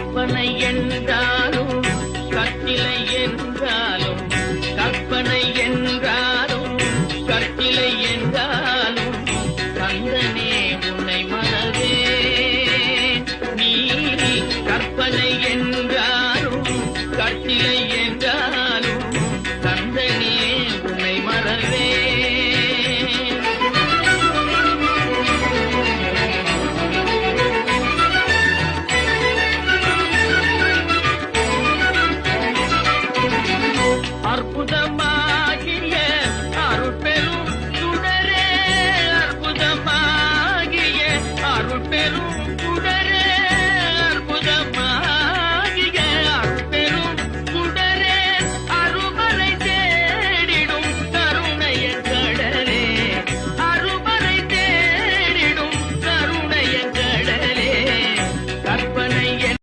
கற்பனை என்றால்